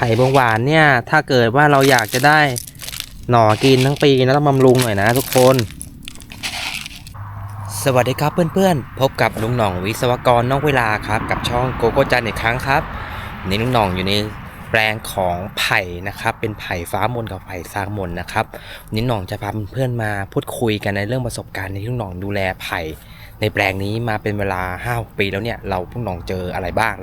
ไผ่บงหวานเนี่ย ถ้าเกิดว่าเราอยากจะได้หน่อกินทั้งปีนะต้องบำรุงหน่อยนะทุกคน สวัสดีครับเพื่อนๆ พบกับลุงหน่องวิศวกรนอกเวลาครับ กับช่องโกโก้จันอีกครั้งครับนี่ลุงหน่องอยู่ในแปลงของไผ่นะครับ เป็นไผ่ฟ้ามนกับไผ่ซางมนนะครับนนี้หน่องจะพาเพื่อนมาพูดคุยกันในเรื่องประสบการณ์ที่ลุงหน่องดูแลไผ่ในแปลงนี้มาเป็นเวลา5ปีแล้วเนี่ยเราพวกหน่องเจออะไรบ้าง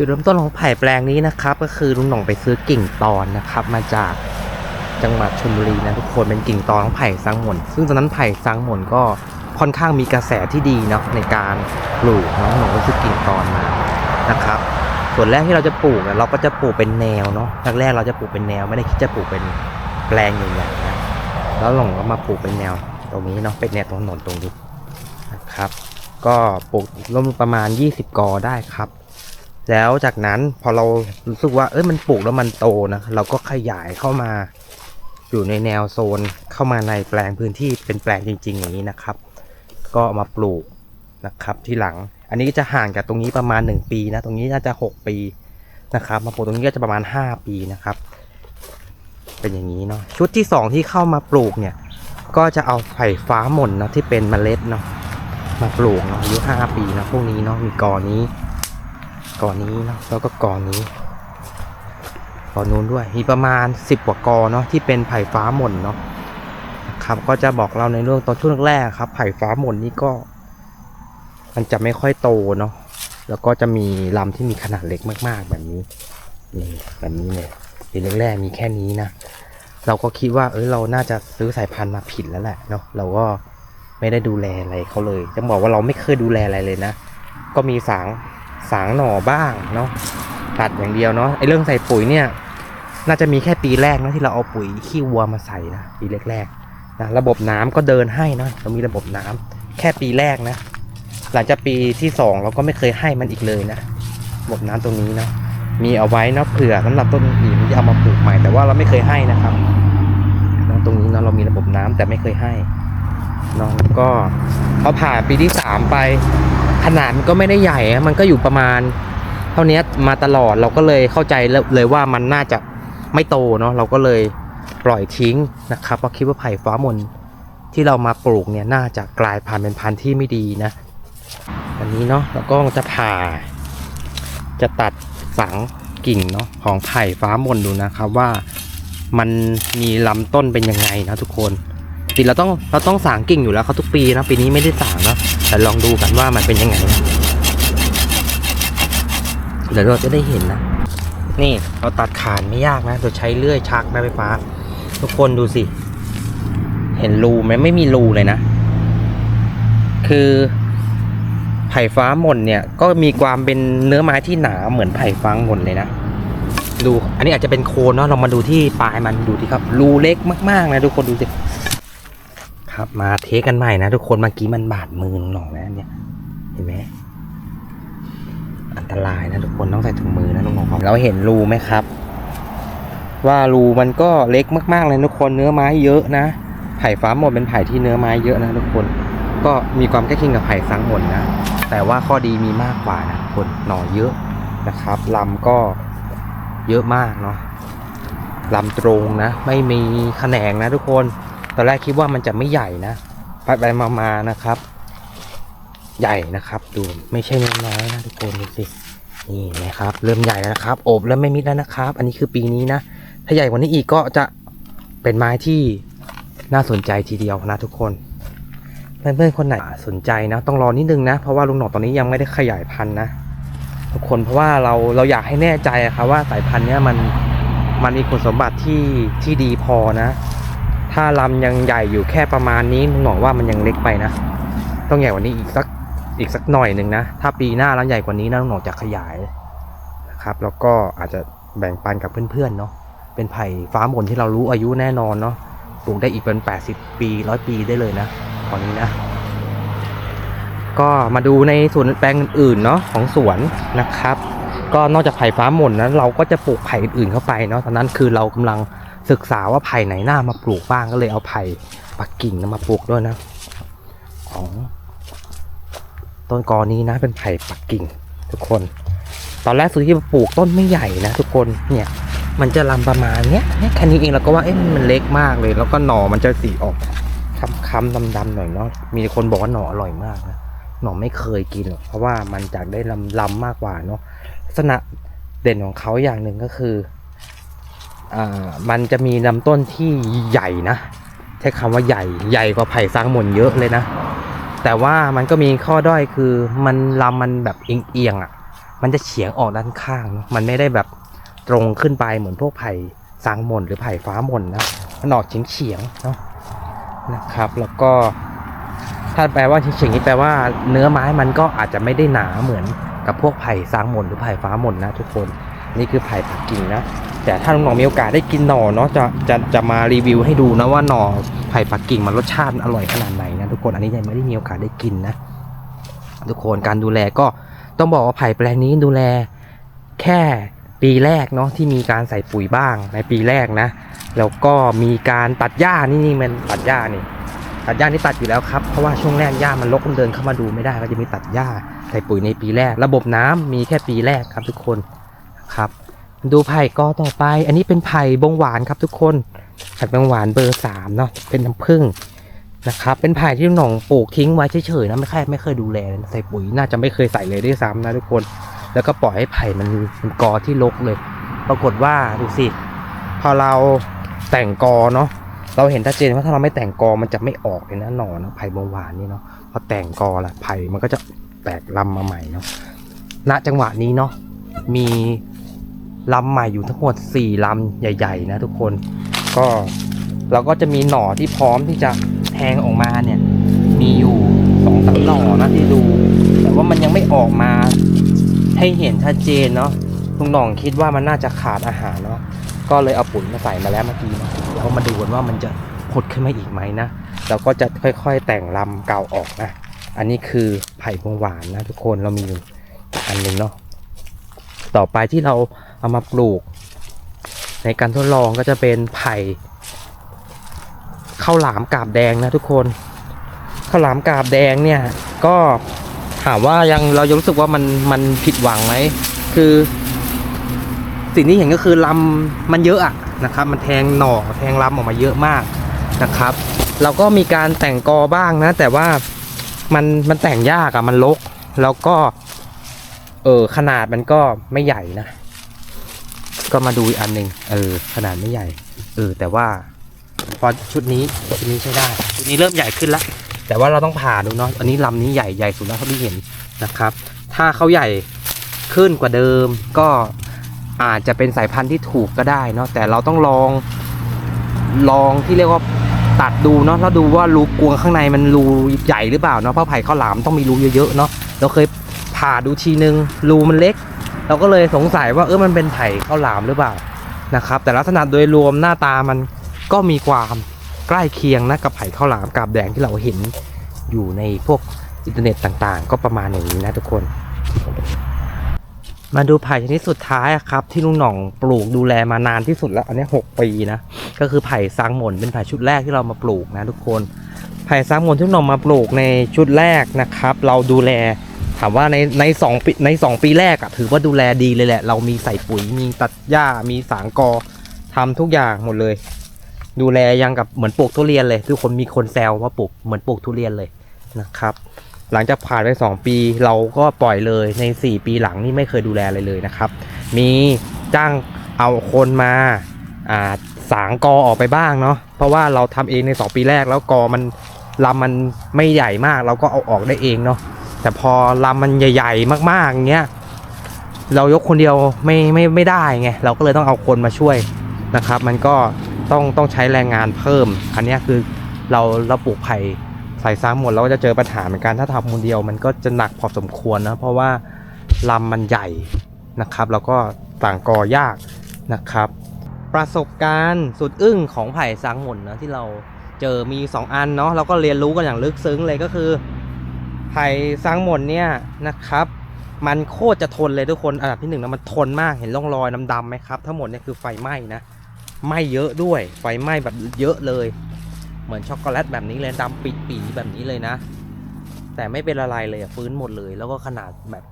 จุดเริ่มต้นของไผ่แปลงนี้นะครับ ก็คือลุงหน่องไปซื้อกิ่งตอนนะครับ มาจากจังหวัดชลบุรีนะทุกคนเป็นกิ่งตอนของไผ่ซังหมนซึ่งตอนนั้นไผ่ซังหมนก็ค่อนข้างมีกระแสที่ดีเนาะในการปลูกนาะลุงหน่องก็ซื้อกิ่งตอนมานะครับ ส่วนแรกที่เราจะปลูกเนี่ยเราก็จะปลูกเป็นแนวเนาะแรกๆเราจะปลูกเป็นแนวไม่ได้คิดจะปลูกเป็นแปลงใหญ่ๆนะแล้วหลงก็มาปลูกเป็นแนวตรงนี้เนาะเป็นแนวตรงถนนตรงนี้นะครับ ก็ปลูกร่มประมาณ 20 กอได้ครับ แล้วจากนั้นพอเรารู้สึกว่าเอ้ยมันปลูกแล้วมันโตนะเราก็ขยายเข้ามาอยู่ในแนวโซนเข้ามาในแปลงพื้นที่เป็นแปลงจริง ๆ อย่างนี้นะครับ ก็ามาปลูกนะครับที่หลัง อันนี้จะห่างจากตรงนี้ประมาณ 1 ปีนะตรงนี้น่าจะ 6 ปีนะครับ มาปลูกตรงนี้ก็จะประมาณ 5 ปีนะครับ เป็นอย่างนี้เนาะชุดที่ 2 ที่เข้ามาปลูกเนี่ยก็จะเอาไผ่ฟ้าหม่นเนาะที่เป็นเมล็ดเนาะมาปลูกเนาะอายุ5ปีนะพวกนี้เนาะมีกอนี้ ก่อนนี้เนาะแล้วก็ก่อนนี้ก่อนนู้นด้วย มีประมาณ 10กว่ากอเนาะที่เป็นไผ่ฟ้าหม่นเนาะนะครับก็จะบอกเราในเรื่องตอนช่วงแรกครับ ไผ่ฟ้าหม่นนี่ก็ มันจะไม่ค่อยโตเนาะแล้วก็จะมีลำที่มีขนาดเล็กมากๆแบบนี้นี่แบบนี้เลยปีแรกๆมีแค่นี้นะเราก็คิดว่าเออเราน่าจะซื้อสายพันธุ์มาผิดแล้วแหละเนาะเราก็ไม่ได้ดูแลอะไรเขาเลยจะบอกว่าเราไม่เคยดูแลอะไรเลยนะ ก็มีสาง สางหน่อบ้างเนาะตัดอย่างเดียวเนาะไอเรื่องใส่ปุ๋ยเนี่ย น่าจะมีแค่ปีแรกนะที่เราเอาปุ๋ยขี้วัวมาใส่นะปีแรกๆนะระบบน้ำก็เดินให้นะเรามีระบบน้ำแค่ปีแรกนะ หลังจากปีที่สองเราก็ไม่เคยให้มันอีกเลยนะระบบน้ำตรงนี้นะมีเอาไว้เนาะเผื่อสำหรับต้นอื่นที่เอามาปลูกใหม่แต่ว่าเราไม่เคยให้นะครับนะตรงนี้เนาะเรามีระบบน้ำแต่ไม่เคยให้เนาะแล้วก็พอผ่านปีที่สามไป นาดมันก็ไม่ได้ใหญ่ มันก็อยู่ประมาณ เท่านี้มาตลอดเราก็เลยเข้าใจเลยว่ามันน่าจะไม่โตเนาะเราก็เลยปล่อยทิ้งนะครับเพราะคิดว่าไผ่ฟ้ามนที่เรามาปลูกเนี่ยน่าจะกลายพันธุ์เป็นพันธุ์ที่ไม่ดีนะอันนี้เนาะเราก็จะผ่า จะตัดฝังกิ่งเนาะของไผ่ฟ้ามนดูนะครับว่ามันมีลำต้นเป็นยังไงนะทุกคนปกติเราต้องเราต้องสางกิ่งอยู่แล้วเขาทุกปีนะปีนี้ไม่ได้สางเนาะ แต่ลองดูกันว่ามันเป็นยังไงเดี๋ยวเราจะได้เห็นนะ นี่เราตัดขานไม่ยากนะโดยใช้เลื่อยชักแม่ไฟฟ้า ทุกคนดูสิ เห็นรูไหมไม่มีรูเลยนะ คือไผ่ฟ้าหม่นเนี่ยก็มีความเป็นเนื้อไม้ที่หนาเหมือนไผ่ฟางหม่นเลยนะ ดู อันนี้อาจจะเป็นโคนเนาะเรามาดูที่ปลายมันดูที่ครับ รูเล็กมากๆนะทุกคนดูสิ ครับ มาเทสกันใหม่นะทุกคนเมื่อกี้มันบาดมือหน่องนะเนี่ยเห็นไหมอันตรายนะทุกคนต้องใส่ถุงมือนะทุกคนครับเราเห็นรูไหมครับ ว่ารูมันก็เล็กมากๆเลยทุกคนเนื้อไม้เยอะนะไผ่ฟ้าหมดเป็นไผ่ที่เนื้อไม้เยอะนะทุกคน ก็มีความใกล้เคียงกับไผ่สังหมดนะแต่ว่าข้อดีมีมากกว่านะทุกคนหน่อเยอะนะครับลำก็เยอะมากเนาะลำตรงนะ ไม่มีแขนงนะทุกคน ตอนแรกคิดว่ามันจะไม่ใหญ่นะไปไปมามานะครับ ใหญ่นะครับ ดูไม่ใช่น้อยๆนะทุกคนดูสินี่นะครับ เริ่มใหญ่แล้วนะครับโอบแล้วไม่มิดแล้วนะครับ อันนี้คือปีนี้นะถ้าใหญ่กว่านี้อีกก็จะเป็นไม้ที่น่าสนใจทีเดียวนะทุกคนเพื่อนๆคนไหนสนใจนะต้องรอนิดนึงนะ เพราะว่าลุงหนอกตอนนี้ยังไม่ได้ขยายพันธุ์นะทุกคนเพราะว่าเราเราอยากให้แน่ใจอะครับว่าสายพันธุ์เนี้ยมันมันมีคุณสมบัติที่ที่ดีพอนะ ถ้าลำยังใหญ่อยู่แค่ประมาณนี้มึงบอกว่ามันยังเล็กไปนะ ต้องใหญ่กว่านี้อีกสักอีกสักหน่อยหนึ่งนะ ถ้าปีหน้าแล้วใหญ่กว่านี้นะลุงหนอกจะขยายนะครับ แล้วก็อาจจะแบ่งปันกับเพื่อนๆเนาะ เป็นไผ่ฟ้าหมนที่เรารู้อายุแน่นอนเนาะ ปลูกได้อีกเป็น 80 ปีร้อยปีได้เลยนะ ตอนนี้นะ ก็มาดูในส่วนแปลงอื่นๆเนาะของสวนนะครับ ก็นอกจากไผ่ฟ้าหม่นนะเราก็จะปลูกไผ่อื่นๆเข้าไปเนาะ ตอนนั้นคือเรากำลัง ศึกษาว่าไผ่ไหนหน้ามาปลูกบ้างก็เลยเอาไผ่ปักกิ่งนะมาปลูกด้วยนะ ของต้นกอนี้นะเป็นไผ่ปักกิ่ง ทุกคน ตอนแรกซื้อที่ปลูกต้นไม่ใหญ่นะทุกคนเนี่ยมันจะลำประมาณเนี้ยแค่นี้เองเราก็ว่าเอ๊ะมันเล็กมากเลย แล้วก็หน่อมันจะสีออกค้ำๆดำๆหน่อยเนาะมีคนบอกว่าหน่ออร่อยมากนะหน่อไม่เคยกินหรอกเพราะว่ามันจากได้ลำลำมากกว่าเนาะลักษณะเด่นของเขาอย่างหนึ่งก็คือ มันจะมีลำต้นที่ใหญ่นะ ใช้คำว่าใหญ่ใหญ่กว่าไผ่ซางหม่นเยอะเลยนะ แต่ว่ามันก็มีข้อด้อยคือมันลำมันแบบเอียงๆอะ มันจะเฉียงออกด้านข้าง มันไม่ได้แบบตรงขึ้นไปเหมือนพวกไผ่ซางหม่นหรือไผ่ฟ้าหม่นนะมันออกเฉียงๆเนาะนะครับ แล้วก็ถ้าแปลว่าเฉียงๆนี่แปลว่าเนื้อไม้มันก็อาจจะไม่ได้หนาเหมือนกับพวกไผ่ซางหม่นหรือไผ่ฟ้าหม่นนะทุกคน นี่คือไผ่ปักกิ่งนะ แต่ถ้าน้องๆมีโอกาสได้กินหน่อเนาะจะจะจะมารีวิวให้ดูนะว่าหน่อไผ่ปักกิ่งมันรสชาติมันอร่อยขนาดไหนนะทุกคนอันนี้ยังไม่ได้มีโอกาสได้กินนะ ทุกคนการดูแลก็ต้องบอกว่าไผ่แปลงนี้ดูแลแค่ปีแรกเนาะที่มีการใส่ปุ๋ยบ้างในปีแรกนะ แล้วก็มีการตัดหญ้านี่นี่มันตัดหญ้านี่ตัดหญ้านี่ตัดอยู่แล้วครับเพราะว่าช่วงแรกหญ้ามันรกมันเดินเข้ามาดูไม่ได้ก็จะมีตัดหญ้าใส่ปุ๋ยในปีแรก ระบบน้ำมีแค่ปีแรกครับทุกคนครับ ดูไผ่กอต่อไป อันนี้เป็นไผ่บงหวานครับทุกคนไผ่บงหวานเบอร์สามเนาะเป็นน้ำผึ้งนะครับ เป็นไผ่ที่หน่องปลูกทิ้งไว้เฉยๆนะไม่เคยไม่เคยดูแลใส่ปุ๋ยน่าจะไม่เคยใส่เลยด้วยซ้ำนะทุกคน แล้วก็ปล่อยให้ไผ่มันมันกอที่รกเลย ปรากฏว่าดูสิพอเราแต่งกอเนาะเราเห็นชัดเจนว่าถ้าเราไม่แต่งกอมันจะไม่ออกเลยนะหน่อนะไผ่บงหวานนี่เนาะพอแต่งกอละไผ่มันก็จะแตกลำมาใหม่เนาะณจังหวะนี้เนาะมี ลำใหม่อยู่ทั้งหมด 4 ลำใหญ่ ๆ นะทุกคน ก็เราก็จะมีหน่อที่พร้อมที่จะแทงออกมาเนี่ย มีอยู่สองสามหน่อนะที่ดู แต่ว่ามันยังไม่ออกมาให้เห็นชัดเจนเนาะลุงหน่องคิดว่ามันน่าจะขาดอาหารเนาะก็เลยเอาปุ๋ยมาใส่มาแล้วเมื่อกี้นะแล้วมาดูกันว่ามันจะผดขึ้นมาอีกไหมนะเราก็จะค่อยๆแต่งลำเก่าออกนะ อันนี้คือไผ่พวงหวานนะทุกคนเรามีอยู่อันหนึ่งเนาะต่อไปที่เรา เอามาปลูก ในการทดลองก็จะเป็นไผ่ข้าวหลามกาบแดงนะทุกคนข้าวหลามกาบแดงเนี่ยก็ถามว่ายังเรายังรู้สึกว่ามันมันผิดหวังไหมคือ สิ่งที่เห็นก็คือลำมันเยอะอะนะครับ มันแทงหน่อแทงลำออกมาเยอะมากนะครับ เราก็มีการแต่งกอบ้างนะ แต่ว่ามันมันแต่งยากอะมันลก แล้วก็ เออขนาดมันก็ไม่ใหญ่นะ ก็มาดูอีกอันหนึ่งเออ ขนาดไม่ใหญ่ เออ แต่ว่า พอชุดนี้ชุดนี้ใช้ได้ ชุดนี้เริ่มใหญ่ขึ้นแล้ว แต่ว่าเราต้องผ่าดูเนาะอันนี้ลำนี้ใหญ่ใหญ่สุดแล้วเท่าที่เห็นนะครับ ถ้าเขาใหญ่ขึ้นกว่าเดิม ก็อาจจะเป็นสายพันธุ์ที่ถูกก็ได้เนาะแต่เราต้องลองลองที่เรียกว่าตัดดูเนาะแล้วดูว่ารูกวงข้างในมันรูใหญ่หรือเปล่าเนาะเพราะไผ่ข้าวหลามต้องมีรูเยอะๆเนาะเราเคยผ่าดูทีนึงรูมันเล็ก เราก็เลยสงสัยว่าเออมันเป็นไผ่ข้าวหลามหรือเปล่านะครับ แต่ลักษณะโดยรวมหน้าตามันก็มีความใกล้เคียงนะกับไผ่ข้าวหลามกาบแดงที่เราเห็นอยู่ในพวกอินเทอร์เน็ตต่างๆ ก็ประมาณอย่างนี้นะทุกคน มาดูไผ่ชนิดสุดท้ายครับ ที่ลุงหน่องปลูกดูแลมานานที่สุดแล้ว อันนี้ 6 ปีนะ ก็คือไผ่ซางหม่นเป็นไผ่ชุดแรกที่เรามาปลูกนะทุกคนไผ่ซางหม่นที่ลุงหน่องมาปลูกในชุดแรกนะครับ เราดูแล ถามว่าในในสองปีในสองปีแรกอะถือว่าดูแลดีเลยแหละ เรามีใส่ปุ๋ยมีตัดหญ้ามีสางกอทำทุกอย่างหมดเลย ดูแลยังกับเหมือนปลูกทุเรียนเลยทุกคนมีคนแซวว่าปลูกเหมือนปลูกทุเรียนเลยนะครับ หลังจากผ่านไปสองปีเราก็ปล่อยเลยใน 4 ปีหลังนี่ไม่เคยดูแลอะไรเลยนะครับ มีจ้างเอาคนมาอ่าสางกอออกไปบ้างเนาะเพราะว่าเราทำเองใน 2 ปีแรกแล้วกอมันลำมันไม่ใหญ่มาก เราก็เอาออกได้เองเนาะ แต่พอลำมันใหญ่ ๆ มากๆอย่างเงี้ยเรายกคนเดียวไม่ไม่ไม่ได้ไงเราก็เลยต้องเอาคนมาช่วยนะครับ มันก็ต้องต้องใช้แรงงานเพิ่ม อันนี้คือเราเราปลูกไผ่ใส่ซ้ำหมดเราก็จะเจอปัญหาเหมือนกันถ้าทำคนเดียวมันก็จะหนักพอสมควรนะเพราะว่าลำมันใหญ่นะครับ แล้วก็ต่างกอยากนะครับ ประสบการณ์สุดอึ้งของไผ่ซังหมนนะที่เราเจอมี 2 อันเนาะเราก็เรียนรู้กันอย่างลึกซึ้งเลยก็คือ ไผ่ซังหมนเนี่ยนะครับ มันโคตรจะทนเลยทุกคนอันดับที่หนึ่งนะมันทนมากเห็นร่องรอยดำๆไหมครับ ทั้งหมดเนี่ยคือไฟไหม้นะไหม้เยอะด้วยไฟไหม้แบบเยอะเลย เหมือนช็อกโกแลตแบบนี้เลยดำปีแบบนี้เลยนะ แต่ไม่เป็นอะไรเลยอะฟื้นหมดเลย แล้วก็ขนาดแบบ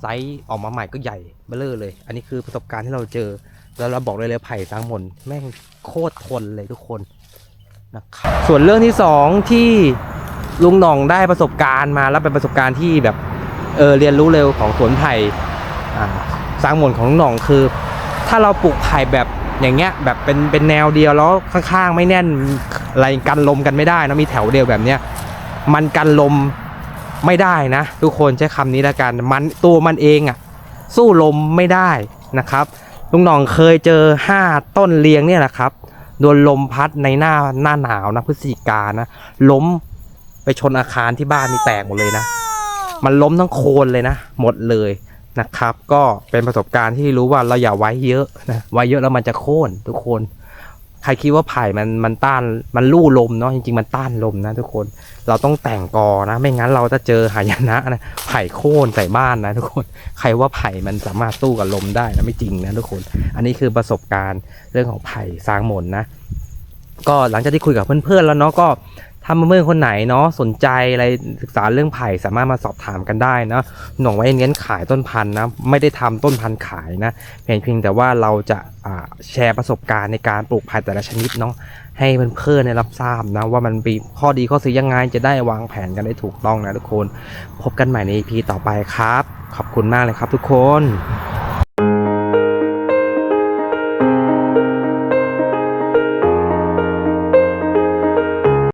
ไซส์ออกมาใหม่ก็ใหญ่เบ้อเร่เลย อันนี้คือประสบการณ์ที่เราเจอ แล้วเราบอกเลยเลยไผ่สร้างมนแม่งโคตรทนเลยทุกคนนะครับส่วนเรื่องที่สองที่ ลุงหน่องได้ประสบการณ์มาแล้วเป็นประสบการณ์ที่แบบเออเรียนรู้เร็วของสวนไผ่อ่าสร้างมนของลุงหน่องคือ ถ้าเราปลูกไผ่แบบอย่างเงี้ยแบบเป็นเป็นแนวเดียวแล้วข้างๆ ไม่แน่นอะไรกันลมกันไม่ได้นะมีแถวเดียวแบบเนี้ยมันกันลมไม่ได้นะ ทุกคนใช้คำนี้แล้วกันมันตัวมันเองอะสู้ลมไม่ได้นะครับลุงหน่องเคยเจอ 5 ต้นเลียงเนี่ยแหละครับโดนลมพัดในหน้าหน้าหนาวนะพฤศจิกานะล้ม ไปชนอาคารที่บ้านนี่แตกหมดเลยนะ มันล้มทั้งโคนเลยนะ หมดเลยนะครับ ก็เป็นประสบการณ์ที่รู้ว่าเราอย่าไว้เยอะนะไว้เยอะแล้วมันจะโค่นทุกคน ใครคิดว่าไผ่มันมันต้านมันลู่ลมเนาะจริงๆมันต้านลมนะ ทุกคนเราต้องแต่งกอนะ ไม่งั้นเราจะเจอหายนะนะไผ่โค่นใส่บ้านนะ ทุกคนใครว่าไผ่มันสามารถสู้กับลมได้นะไม่จริงนะทุกคน อันนี้คือประสบการณ์เรื่องของไผ่สร้างหมนนะก็หลังจากที่คุยกับเพื่อนๆแล้วเนาะก็ ถ้าเพื่อนคนไหนเนาะสนใจอะไรศึกษาเรื่องไผ่สามารถมาสอบถามกันได้นะหน่องไว้เน้นขายต้นพันธุ์นะไม่ได้ทำต้นพันธุ์ขายนะเพียงเพียงแต่ว่าเราจะอ่าแชร์ประสบการณ์ในการปลูกไผ่แต่ละชนิดเนาะให้เพื่อนๆได้รับทราบนะว่ามันมีข้อดีข้อเสียยังไงจะได้วางแผนกันได้ถูกต้องนะทุกคน พบกันใหม่ใน EP ต่อไปครับ ขอบคุณมากเลยครับทุกคน